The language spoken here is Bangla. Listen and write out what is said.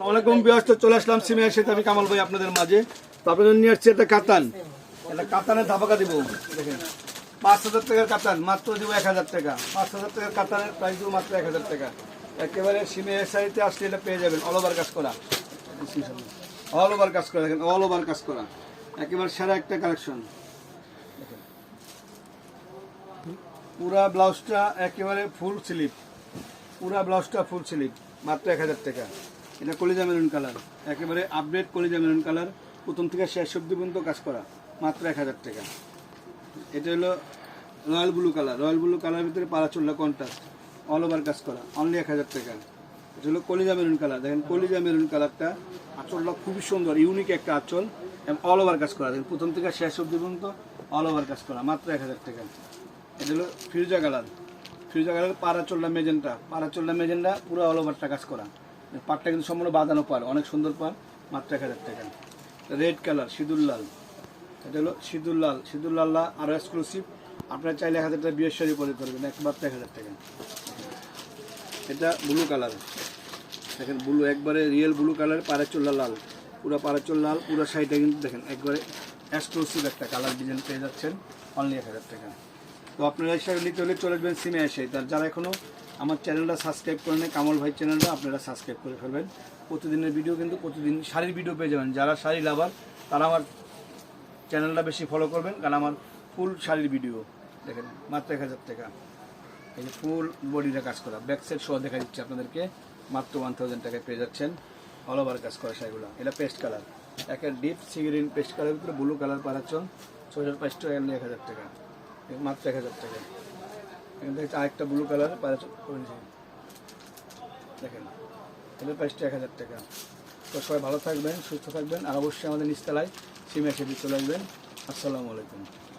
অনেকম ব্যস্ত চলে আসলাম সিমের সাথে আমি কামাল ভাই আপনাদের মাঝে। তো আপনাদের নিয়ে আসছি একটা কাতান। একটা কাতানের ধাপাকা দিব। দেখেন, পাঁচ হাজার টাকার কাতান, মাত্র দিব এক হাজার টাকা। পাঁচ হাজার টাকার কাতানের প্রাইস দিব মাত্র এক হাজার টাকা। একেবারে সিমে সাইতে আসলে এটা পেয়ে যাবেন অল ওভার কাজ করা। অল ওভার কাজ করা, দেখেন অল ওভার কাজ করা। একেবারে সেরা একটা কালেকশন পুরা ব্লাউজটা একেবারে ফুল স্লিপ পুরা ব্লাউজটা ফুল স্লিপ মাত্র এক হাজার টাকা। এটা কলিজা মেরুন কালার। একেবারে আপডেট কলিজা মেরুন কালার। প্রথম থেকে শেষ অব্দি পর্যন্ত কাজ করা। মাত্র এক হাজার টাকা। এটা হলো royal blue colour. Royal blue কালারের ভিতরে পারাচুল্লা কন্ট্রাস্ট অল ওভার কাজ করা। অনলি এক হাজার টাকা। এটা হলো কলিজা মেরুন কালার। দেখেন কলিজা মেরুন কালারটা আঁচলটা খুবই সুন্দর ইউনিক একটা আঁচল। এবং অল ওভার কাজ করা। দেখেন প্রথম থেকে শেষ অব্দি পর্যন্ত অল ওভার কাজ করা। মাত্র এক হাজার টাকা। এটা হলো ফিরোজা কালার। ফিরোজা কালার পাড়া চল্লা মেজেন্টা। পাড়া চল্লা মেজেন্টা পুরো অল ওভারটা কাজ করা। পাটটা কিন্তু সম্পূর্ণ বাঁধানো পার অনেক সুন্দর পার মাত্র এক হাজার টাকা। রেড কালার, সিঁদুর লাল। এটা হলো সিঁদুর লাল। সিঁদুর লাল্লা আরও এক্সক্লুসিভ আপনারা চাইলে এক হাজার টাকা বিয়ের শাড়ি পরে করবেন একবার এক হাজার টাকা। এটা ব্লু কালার দেখেন ব্লু একবারে রিয়েল ব্লু কালার পাড়াচোল্লা লাল। পুরো পাড়াচোল লাল, পুরো শাড়িটা কিন্তু দেখেন, একবারে এক্সক্লুসিভ একটা কালার ডিজাইন পেয়ে যাচ্ছেন। অনলি এক হাজার টাকা। তো আপনারা এই শাড়ি নিতে হলে চলে আসবেন সিমে এসে। তার যারা এখনও আমার চ্যানেলটা সাবস্ক্রাইব করে নেই কামল ভাই চ্যানেলটা আপনারা সাবস্ক্রাইব করে ফেলবেন। প্রতিদিনের ভিডিও কিন্তু প্রতিদিন শাড়ির ভিডিও পেয়ে যাবেন। যারা শাড়ি লাভার, তারা আমার চ্যানেলটা বেশি ফলো করবেন। কারণ আমার ফুল শাড়ির ভিডিও। দেখেন, মাত্র এক হাজার টাকা। এই যে ফুল বডিটা কাজ করা। ব্যাক সাইড সহ দেখা দিচ্ছে আপনাদেরকে। মাত্র ওয়ান থাউজেন্ড টাকায় পেয়ে যাচ্ছেন। অল ওভার কাজ করা শাড়িগুলো। এটা পেস্ট কালার একটা ডিপ সিগারিন পেস্ট কালারের ভিতরে ব্লু কালার পাচ্ছেন ছয় হাজার পাঁচ টাকা এক হাজার টাকা। মাত্র এক হাজার টাকা এখান থেকে আরেকটা ব্লু কালার পাচ্ছেন দেখেন এটা প্রাইসটা এক হাজার টাকা। তো সবাই ভালো থাকবেন, সুস্থ থাকবেন, আর অবশ্যই আমাদের নিচতলায় সিমে এসে চলে আসবেন। আসসালামু আলাইকুম।